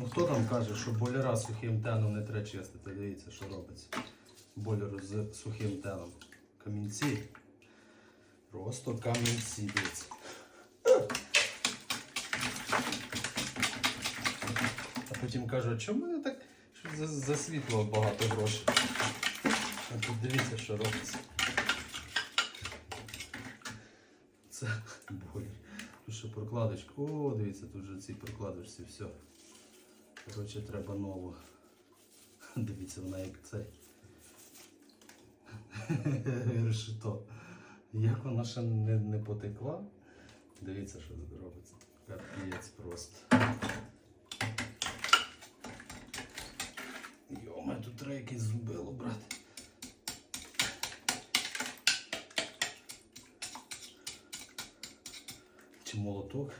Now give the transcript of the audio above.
Ну хто там каже, що бойлера сухим теном не треба чистити? Дивіться, що робиться. Бойлер з сухим теном. Камінці. Просто камінці, дивіться. А потім кажуть, чому мене так за, за світло багато грошей? А тут дивіться, що робиться. Це бойлер. Тут ще прокладочка. О, дивіться, тут вже ці прокладочці, все. Коротше, треба нову. Дивіться, вона як цей. Решето. Як вона ще не, не потекла. Дивіться, що тут робиться. Капець просто. Йома, тут треба якесь зубило брати. Чи молоток?